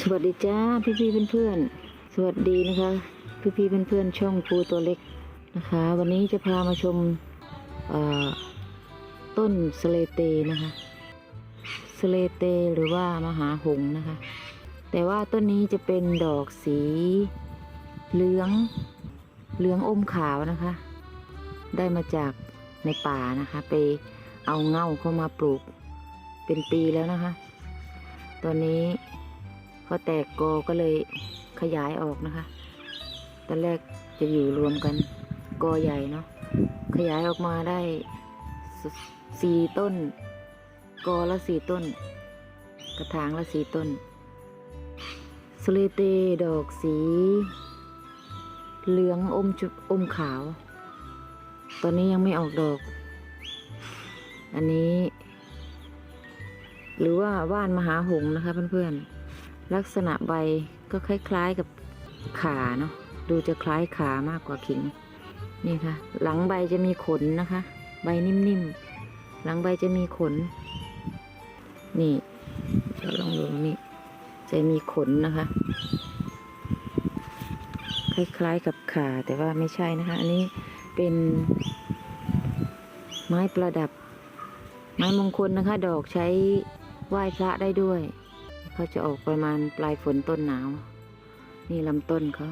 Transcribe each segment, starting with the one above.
สวัสดีจ้าพี่พี่ๆเพื่อนๆสวัสดีนะคะ พี่พี่ๆเพื่อนๆช่องปูตัวเล็กนะคะ วันนี้จะพามาชมต้นสเลเตนะคะสเลเตหรือว่ามหาหงนะคะ แต่ว่าต้นนี้จะเป็นดอกสีเหลืองเหลืองอมขาวนะคะ ได้มาจากในป่านะคะ ไปเอาเง่าเข้ามาปลูกเป็นปีแล้วนะคะ ตอนนี้ เขาแตกกอก็เลยขยายออกนะคะ ตอนแรกจะอยู่รวมกันกอใหญ่เนาะ ขยายออกมาได้สี่ต้น กอละสี่ต้น กระถางละสี่ต้นสเลเตดอกสี เหลืองอมจุอมขาว ตอนนี้ยังไม่ออกดอก อันนี้ หรือว่าว่านมหาหงนะคะเพื่อนๆ ลักษณะใบก็คล้าย ๆกับขาเนาะดูจะคล้ายขามากกว่าขิง นี่ค่ะ หลังใบจะมีขนนะคะ ใบนิ่มๆ หลังใบจะมีขน นี่เราลองดูนี่จะมีขนนะคะ คล้ายๆกับขาแต่ว่าไม่ใช่นะคะ อันนี้เป็นไม้ประดับ ไม้มงคลนะคะ ดอกใช้ไหว้พระได้ด้วย เขาจะออกประมาณปลายฝนต้นหนาว นี่ลำต้นเขา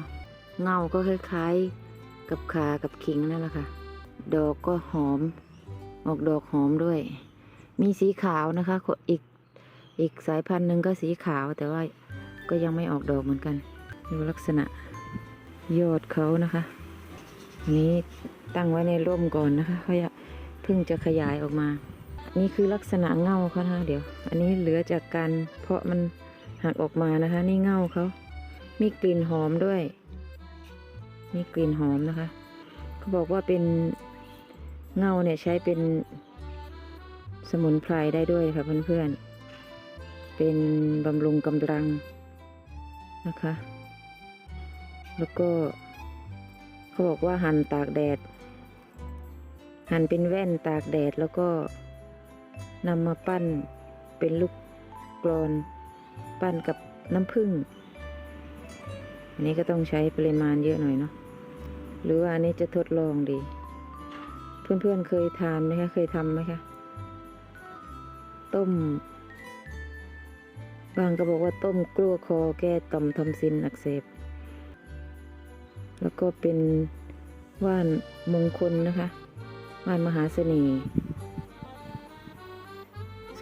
เงาก็คล้ายๆ กับขากับขิงนั่นแหละค่ะ ดอกก็หอม ออกดอกหอมด้วย มีสีขาวนะคะอีกอีกสายพันธุ์หนึ่งก็สีขาวแต่ว่าก็ยังไม่ออกดอกเหมือนกันดูลักษณะยอดเขานะคะ นี้ตั้งไว้ในร่มก่อนนะคะเขาจะเพิ่งจะขยายออกมา นี่คือลักษณะเง่าเขานะคะเดี๋ยว อันนี้เหลือจากการเพราะมันหักออกมานะคะ นี่เง่าเขามีกลิ่นหอมด้วย มีกลิ่นหอมนะคะเขาบอกว่าเป็นเง่าเนี่ยใช้เป็นสมุนไพรได้ด้วยค่ะเพื่อนๆ เป็นบำรุงกำลังนะคะ แล้วก็เขาบอกว่าหั่นตากแดด หั่นเป็นแว่นตากแดดแล้วก็ นำมาปั้นเป็นลูกกรอน ปั้นกับน้ำผึ้งอันนี้ก็ต้องใช้ปริมาณเยอะหน่อยเนาะหรือว่าอันนี้จะทดลองดี เพื่อนๆเคยทานไหมคะ เคยทำไหมคะ ต้ม บางก็บอกว่าต้มกลัวคอแก้ต่อมทอมซินอักเสบ แล้วก็เป็นว่านมงคลนะคะ ว่านมหาเสน่ห์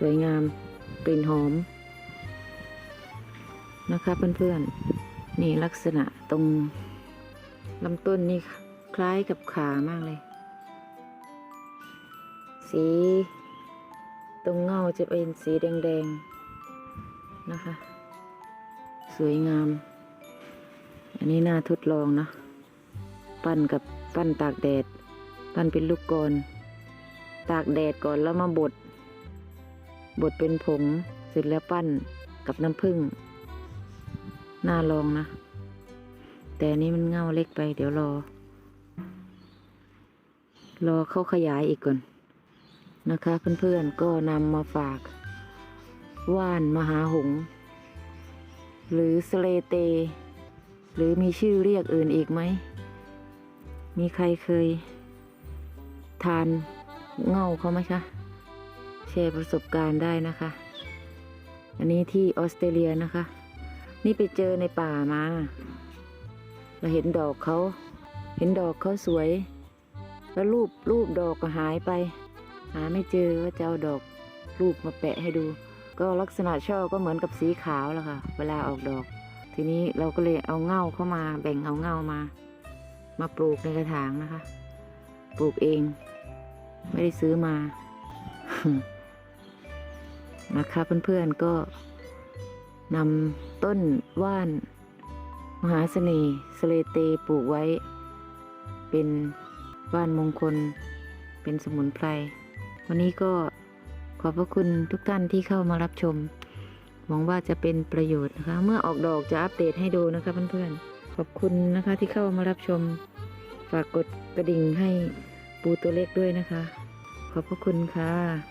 วยงาม กลิ่นหอม นะคะเพื่อนๆ นี่ลักษณะตรงลำต้นนี่คล้ายกับขามากเลย สี ตรงเงาจะเป็นสีแดงๆ นะคะ สวยงาม อันนี้น่าทดลองนะ ปั้นกับปั้นตากแดด ปั้นเป็นลูกกลตากแดดก่อนแล้วมาบด บดเป็นผงเสร็จแล้วปั้นกับน้ำผึ้งน่าลองนะ แต่นี้มันเงาเล็กไป เดี๋ยวรอ รอเข้าขยายอีกก่อนนะคะเพื่อนๆก็นำมาฝาก ว่านมหาหง หรือสเลเต หรือมีชื่อเรียกอื่นอีกไหม มีใครเคย ทานเง่าเขาไหมคะ แชร์ประสบการณ์ได้นะคะ อันนี้ที่ออสเตรเลียนะคะ นี่ไปเจอในป่ามา เราเห็นดอกเขา เห็นดอกเขาสวย แล้วรูปรูปดอกก็หายไป หาไม่เจอก็จะเอาดอกรูปมาแปะให้ดู ก็ลักษณะช่อก็เหมือนกับสีขาวแหละค่ะ เวลาออกดอก ทีนี้เราก็เลยเอาเง่าเข้ามา แบ่งเอาเง่ามา มาปลูกในกระถางนะคะ ปลูกเอง ไม่ได้ซื้อมา นะคะเพื่อนๆก็นำต้นว่าน มหาเสน่ห์สเลเตปลูกไว้ เป็นว่านมงคล เป็นสมุนไพร วันนี้ก็ขอบพระคุณทุกท่านที่เข้ามารับชม หวังว่าจะเป็นประโยชน์นะคะ เมื่อออกดอกจะอัปเดตให้ดูนะคะเพื่อนๆ ขอบคุณนะคะที่เข้ามารับชม ฝากกดกระดิ่งให้ปูตัวเล็กด้วยนะคะ ขอบพระคุณค่ะ